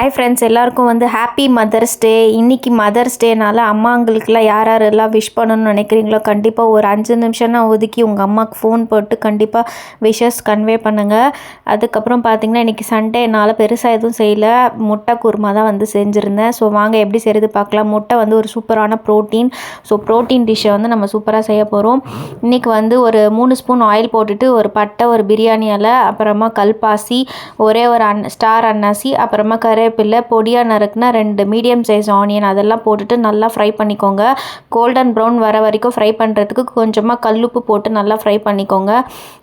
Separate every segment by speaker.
Speaker 1: Hi friends எல்லாருக்கும் வந்து happy mother's day இன்றைக்கி மதர்ஸ் டேனால் அம்மாங்களுக்குலாம் யார் யாரெல்லாம் விஷ் பண்ணணும்னு நினைக்கிறீங்களோ கண்டிப்பாக ஒரு அஞ்சு நிமிஷம்னா ஒதுக்கி உங்கள் அம்மாவுக்கு ஃபோன் போட்டு கண்டிப்பாக விஷஸ் கன்வே பண்ணுங்கள் அதுக்கப்புறம் பார்த்தீங்கன்னா இன்றைக்கி சண்டேனால் பெருசாக எதுவும் செய்யல. முட்டை குருமா தான் வந்து செஞ்சுருந்தேன். ஸோ வாங்க எப்படி செய்கிறது பார்க்கலாம். முட்டை வந்து ஒரு சூப்பரான ப்ரோட்டீன் ஸோ ப்ரோட்டீன் டிஷ்ஷை வந்து நம்ம சூப்பராக செய்ய போகிறோம் இன்றைக்கி வந்து ஒரு மூணு ஸ்பூன் ஆயில் போட்டுட்டு ஒரு பட்டை ஒரு பிரியாணி அப்புறமா கல்பாசி ஒரே ஒரு அன் ஸ்டார் அன்னாசி அப்புறமா கருவேப்பிலை பொடியாக நறுக்குனா ரெண்டு மீடியம் சைஸ் ஆனியன் அதெல்லாம் போட்டுட்டு நல்லா ஃப்ரை பண்ணிக்கோங்க. கோல்டன் ப்ரௌன் வர வரைக்கும் ஃப்ரை பண்ணுறதுக்கு கொஞ்சமாக கல்லுப்பு போட்டு நல்லா ஃப்ரை பண்ணிக்கோங்க.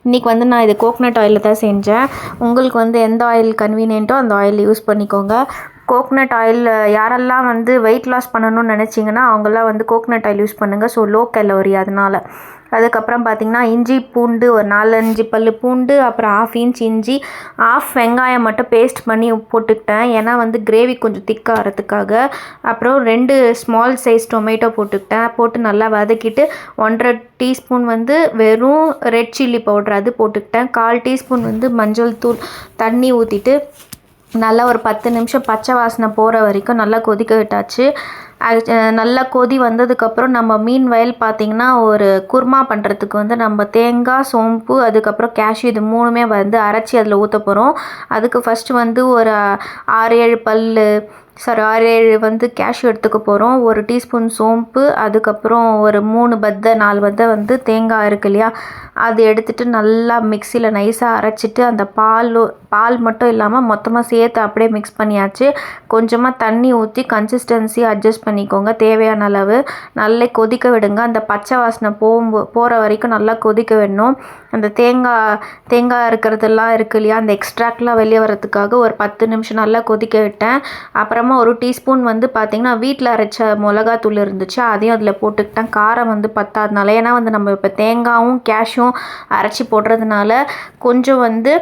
Speaker 1: இன்றைக்கி வந்து நான் இது கோக்னட் ஆயிலில் தான் செஞ்சேன். உங்களுக்கு வந்து எந்த ஆயில் கன்வீனியன்ட்டோ அந்த ஆயில் யூஸ் பண்ணிக்கோங்க. கோக்னட் ஆயில் யாரெல்லாம் வந்து வெயிட் லாஸ் பண்ணணும்னு நினச்சிங்கன்னா அவங்கெல்லாம் வந்து கோக்னட் ஆயில் யூஸ் பண்ணுங்கள் ஸோ லோ கலோரி அதனால். அதுக்கப்புறம் பார்த்திங்கன்னா இஞ்சி பூண்டு ஒரு நாலஞ்சு பல் பூண்டு அப்புறம் ஆஃப் இன்ச் இஞ்சி ஆஃப் வெங்காயம் மட்டும் பேஸ்ட் பண்ணி போட்டுக்கிட்டேன். ஏன்னா வந்து கிரேவி கொஞ்சம் திக்காகறதுக்காக அப்புறம் ரெண்டு ஸ்மால் சைஸ் டொமேட்டோ போட்டுக்கிட்டேன். போட்டு நல்லா வதக்கிட்டு ஒன்றரை டீஸ்பூன் வந்து வெறும் ரெட் சில்லி பவுடர் அது போட்டுக்கிட்டேன். கால் டீஸ்பூன் வந்து மஞ்சள் தூள் தண்ணி ஊற்றிட்டு நல்லா ஒரு பத்து நிமிஷம் பச்சை வாசனை போகிற வரைக்கும் நல்லா கொதிக்க விட்டாச்சு. அது நல்லா கொதி வந்ததுக்கப்புறம் நம்ம மீன் வயல் பார்த்திங்கன்னா ஒரு குருமா பண்ணுறதுக்கு வந்து நம்ம தேங்காய் சோம்பு அதுக்கப்புறம் கேஷ்யூ இது மூணுமே வந்து அரைச்சி அதில் ஊற்ற போகிறோம் அதுக்கு ஃபஸ்ட்டு வந்து ஒரு ஆறு ஏழு பல் சாரி ஆறு ஏழு வந்து கேஷ்யூ எடுத்துக்க போகிறோம் ஒரு டீஸ்பூன் சோம்பு அதுக்கப்புறம் ஒரு மூணு பத்தை நாலு பத்தை வந்து தேங்காய் இருக்கு இல்லையா? அது எடுத்துகிட்டு நல்லா மிக்சியில் நைஸாக அரைச்சிட்டு அந்த பால் பால் மட்டும் இல்லாமல் மொத்தமாக சேர்த்து அப்படியே மிக்ஸ் பண்ணியாச்சு. கொஞ்சமாக தண்ணி ஊற்றி கன்சிஸ்டன்சி அட்ஜஸ்ட் பண்ணிக்கோங்க. தேவையான அளவு. நல்லா கொதிக்க விடுங்க. அந்த பச்சை வாசனை போகும்போ போகிற வரைக்கும் நல்லா கொதிக்க விடணும். அந்த தேங்காய் தேங்காய் இருக்கிறதெல்லாம் இருக்கு இல்லையா? அந்த எக்ஸ்ட்ராக்ட்லாம் வெளியே வரதுக்காக ஒரு பத்து நிமிஷம் நல்லா கொதிக்க விட்டேன். அப்புறம் ஒரு டீஸ்பூன் வந்து பார்த்திங்கன்னா வீட்டில் அரைச்ச மிளகாத்தூள் இருந்துச்சு அதையும் அதில் போட்டுக்கிட்டேன். காரம் வந்து பத்தாதனால ஏன்னா வந்து நம்ம இப்போ தேங்காயும் கேஷும் அரைச்சி போடுறதுனால கொஞ்சம் வந்து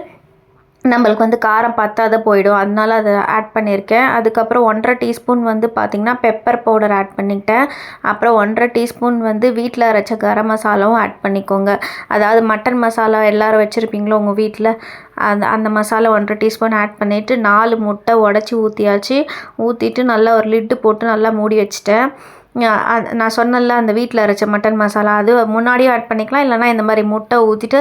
Speaker 1: நம்மளுக்கு வந்து காரம் பத்தாத போயிடும். அதனால அதை ஆட் பண்ணியிருக்கேன். அதுக்கப்புறம் ஒன்றரை டீஸ்பூன் வந்து பார்த்திங்கன்னா பெப்பர் பவுடர் ஆட் பண்ணிக்கிட்டேன். அப்புறம் ஒன்றரை டீஸ்பூன் வந்து வீட்டில் அரைச்ச கரம் மசாலாவும் ஆட் பண்ணிக்கோங்க. அதாவது மட்டன் மசாலா எல்லோரும் வச்சுருப்பீங்களோ உங்கள் வீட்டில் அந்த அந்த மசாலா ஒன்றரை டீஸ்பூன் ஆட் பண்ணிவிட்டு நாலு முட்டை உடச்சி ஊற்றியாச்சு ஊற்றிட்டு நல்லா ஒரு லிட்டு போட்டு நல்லா மூடி வச்சிட்டேன். நான் சொன்னேன்ல அந்த வீட்டில் அரைச்ச மட்டன் மசாலா அது முன்னாடியும் ஆட் பண்ணிக்கலாம். இல்லைனா இந்த மாதிரி முட்டை ஊற்றிட்டு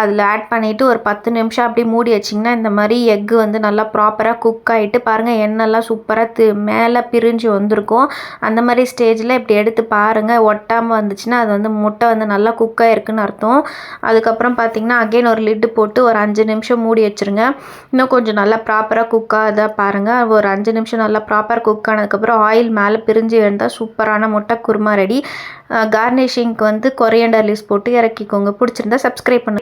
Speaker 1: அதில் ஆட் பண்ணிவிட்டு ஒரு பத்து நிமிஷம் அப்படியே மூடி வச்சிங்கன்னா இந்த மாதிரி எக்கு வந்து நல்லா ப்ராப்பராக குக் ஆகிட்டு பாருங்கள் எண்ணெய்லாம் சூப்பராக தி மேலே பிரிஞ்சு வந்திருக்கும். அந்த மாதிரி ஸ்டேஜில் இப்படி எடுத்து பாருங்கள் ஒட்டாமல் வந்துச்சுன்னா அது வந்து முட்டை வந்து நல்லா குக் ஆகிருக்குன்னு அர்த்தம். அதுக்கப்புறம் பார்த்திங்கன்னா அகைன் ஒரு லிட்டு போட்டு ஒரு அஞ்சு நிமிஷம் மூடி வச்சுருங்க. இன்னும் கொஞ்சம் நல்லா ப்ராப்பராக குக் ஆகுதா பாருங்கள் ஒரு அஞ்சு நிமிஷம் நல்லா ப்ராப்பராக குக் ஆனதுக்கப்புறம் ஆயில் மேலே பிரிஞ்சு இருந்தால் சூப்பரான முட்டை குருமா ரெடி கார்னிஷிங்க்கு வந்து கொரியண்டர் லீஸ் போட்டு இறக்கிக்கோங்க. பிடிச்சிருந்தா சப்ஸ்கிரைப் பண்ண.